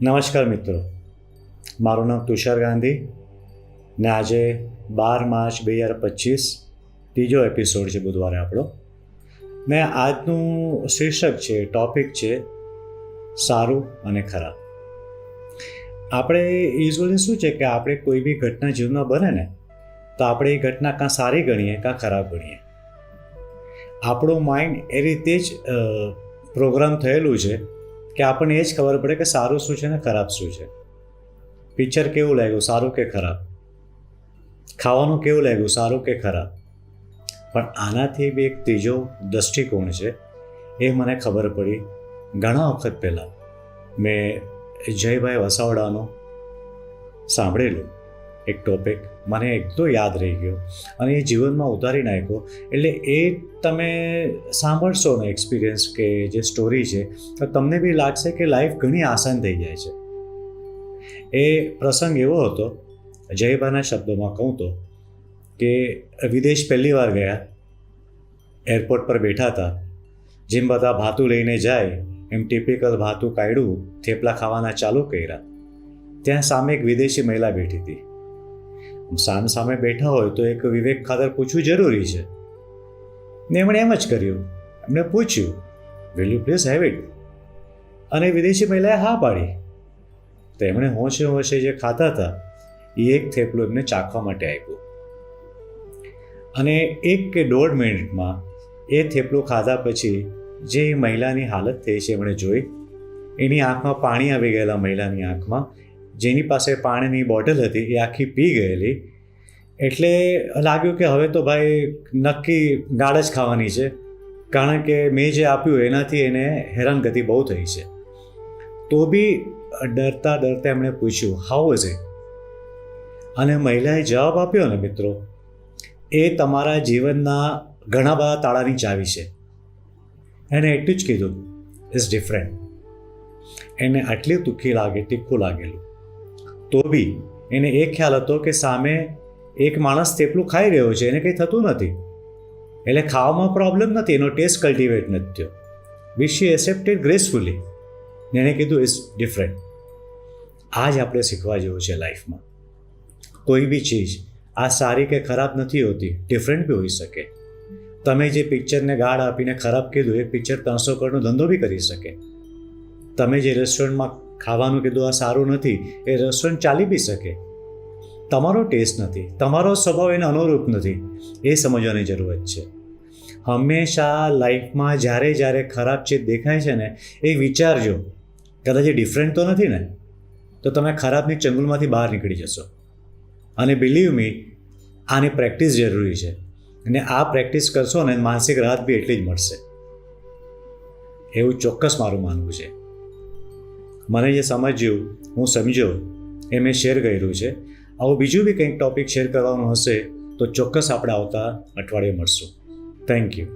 નમસ્કાર મિત્રો. મારું નામ તુષાર ગાંધી ને આજે બાર માર્ચ બે હજાર પચીસ ત્રીજો એપિસોડ છે બુધવારે આપણો. ને આજનું શીર્ષક છે ટોપિક છે, સારું અને ખરાબ. આપણે યુઝવલી શું છે કે આપણે કોઈ બી ઘટના જીવનમાં બને ને, તો આપણે એ ઘટના કાં સારી ગણીએ, કાં ખરાબ ગણીએ. આપણું માઇન્ડ એ રીતે જ પ્રોગ્રામ થયેલું છે કે આપણને એ જ ખબર પડે કે સારું શું છે ને ખરાબ શું છે. પિક્ચર કેવું લાગ્યું? સારું કે ખરાબ? ખાવાનું કેવું લાગ્યું? સારું કે ખરાબ? પણ આનાથી બી એક ત્રીજો દૃષ્ટિકોણ છે, એ મને ખબર પડી ઘણા વખત પહેલાં. મેં જયભાઈ વસાવડાનો સાંભળેલું. એક ટોપિક મને એકદમ યાદ રહી ગયો અને એ જીવનમાં ઉતારી નાખ્યો. એટલે એ તમે સાંભળશો ને એક્સપિરિયન્સ કે જે સ્ટોરી છે, તો તમને બી લાગશે કે લાઈફ ઘણી આસાન થઈ જાય છે. એ પ્રસંગ એવો હતો જયભાના શબ્દોમાં કહું તો, કે વિદેશ પહેલી વાર ગયા એરપોર્ટ પર બેઠા હતા. જેમ બધા ભાતું લઈને જાય, એમ ટિપિકલ ભાતું કાઢ્યું, થેપલા ખાવાના ચાલુ કર્યા. ત્યાં સામે એક વિદેશી મહિલા બેઠી હતી. સામ સામે બેઠા હોય તો એક વિવેક ખાતર પૂછવું જરૂરી છે. ને એમણે એમ જ કર્યું. એમણે પૂછ્યું will you please have it અને વિદેશી મહિલાએ હા પાડી. તો એમણે હોંશે હોંશે જે ખાતા હતા એ એક થેપલું એમને ચાખવા માટે આપ્યું. અને એક કે દોઢ મિનિટમાં એ થેપલું ખાધા પછી જે મહિલાની હાલત થઈ છે એમણે જોઈ, એની આંખમાં પાણી આવી ગયેલા મહિલાની આંખમાં જેની પાસે પાણીની બોટલ હતી, એ આખી પી ગયેલી. એટલે લાગ્યું કે હવે તો ભાઈ નક્કી ગાળ જ ખાવાની છે. કારણ કે મેં જે આપ્યું એનાથી એને હેરાનગતિ બહુ થઈ છે. તો બી ડરતા ડરતા એમણે પૂછ્યું હાઉ ઇઝ ઇટ અને મહિલાએ જવાબ આપ્યો ને મિત્રો, એ તમારા જીવનના ઘણા બધા તાળાની ચાવી છે. એને એટલું જ કીધું ઇઝ ડિફરન્ટ એને આટલી તુખી લાગે, તીખું લાગેલું. તો બી એને એ ખ્યાલ હતો કે સામે એક માણસ તેપલું ખાઈ રહ્યો છે, એને કંઈ થતું નથી. એટલે ખાવામાં પ્રોબ્લેમ નથી, એનો ટેસ્ટ કલ્ટિવેટ નથી થયો. વિશ શી એસેપ્ટેડ ગ્રેસફુલી એણે કીધું ઇઝ ડિફરન્ટ આ જ આપણે શીખવા જેવું છે લાઈફમાં. કોઈ બી ચીજ, આ સારી કે ખરાબ નથી હોતી ડિફરન્ટ બી હોઈ શકે. તમે જે પિક્ચરને ગાળ આપીને ખરાબ કીધું, એ પિક્ચર ત્રણસો કરોડનો ધંધો બી કરી શકે. તમે જે રેસ્ટોરન્ટમાં ખાવાનું કીધું, આ સારું નથી, એ રેસ્ટોરન્ટ ચાલી બી શકે. તમારો ટેસ્ટ નથી, તમારો સ્વભાવ એને અનુરૂપ નથી, એ સમજવાની જરૂરત છે. હંમેશા લાઈફમાં જ્યારે જ્યારે ખરાબ ચીજ દેખાય છે ને, એ વિચારજો, કદાચ એ ડિફરન્ટ તો નથી ને, તો તમે ખરાબની ચંગુલમાંથી બહાર નીકળી જશો. અને બિલીવ મી આની પ્રેક્ટિસ જરૂરી છે. અને આ પ્રેક્ટિસ કરશો ને, માનસિક રાહત બી એટલી જ મળશે. એવું ચોક્કસ મારું માનવું છે. મને જે સમજ્યું, હું સમજ્યો, એ મેં શેર કર્યું છે. આવું બીજું બી કંઈક ટોપિક શેર કરવાનું હશે, તો ચોક્કસ આપણે આવતા અઠવાડિયે મળશું. Thank you